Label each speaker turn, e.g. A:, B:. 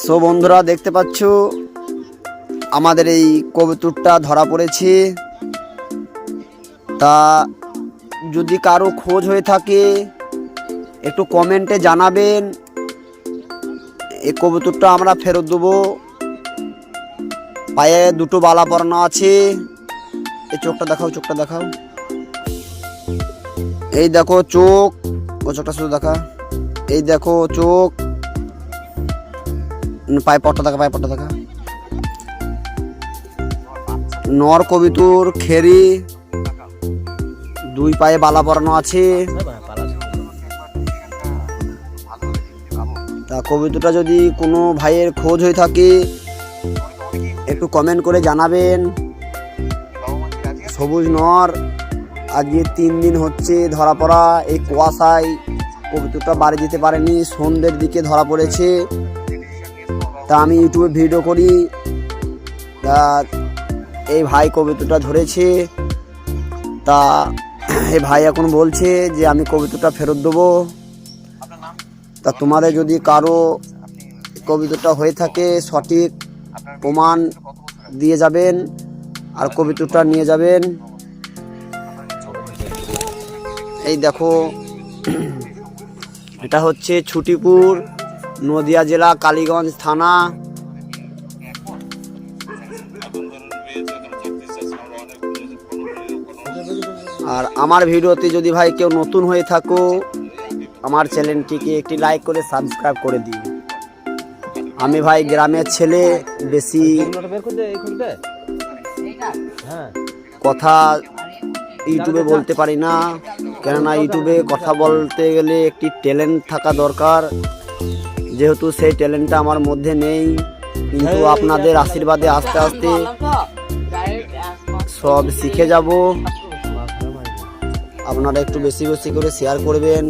A: So বন্ধুরা, দেখতে পাচ্ছ? আমাদের এই কবুতরটা ধরা পড়েছে। তা, যদি কারও খোঁজ হয়ে থাকে, একটু কমেন্টে জানাবেন। এই কবুতরটা আমরা ফেরত দেবো। পায়ে দুটো বালা পরানো আছে। এই চোখটা দেখাও চোখটা দেখাও। এই দেখো চোখ, ও চোখটা শুধু দেখা। এই দেখো চোখ। পায়ে পট্টা দেখা, পায়ে পট্টা দেখা। নর, কবিতুর, খেরি, দুই পায়ে বালা পরানো আছে। তা কবিতাটা যদি কোনো ভাইয়ের খোঁজ হয়ে থাকে, একটু কমেন্ট করে জানাবেন। সবুজ নর, আজকে তিন দিন হচ্ছে ধরা পড়া, এই কুয়াশায় কবিতাটা বাড়ি যেতে পারেনি, সন্ধ্যের দিকে ধরা পড়েছে। তা আমি ইউটিউবে ভিডিও করি। তা এই ভাই কবিতাটা ধরেছে। তা এই ভাই এখন বলছে যে আমি কবিতাটা ফেরত দেবো। তা তোমাদের যদি কারও কবিতাটা হয়ে থাকে সঠিক প্রমাণ দিয়ে যাবেন আর কবিতাটা নিয়ে যাবেন। এই দেখো এটা হচ্ছে ছুটিপুর। নদিয়া জেলা, কালীগঞ্জ থানা। আর আমার ভিডিওতে যদি ভাই কেউ নতুন হয়ে থাকো, আমার চ্যানেলটিকে একটি লাইক করে সাবস্ক্রাইব করে দিই আমি ভাই গ্রামের ছেলে, বেশি কথা ইউটিউবে বলতে পারি না। কেননা ইউটিউবে কথা বলতে গেলে একটি ট্যালেন্ট থাকা দরকার। যেহেতু সেই ট্যালেন্টটা আমার মধ্যে নেই কিন্তু হ্যাঁ, আপনাদের হ্যাঁ। আশীর্বাদে আস্তে হ্যাঁ, আস্তে সব শিখে যাব। আপনারা একটু বেশি বেশি করে শেয়ার করবেন।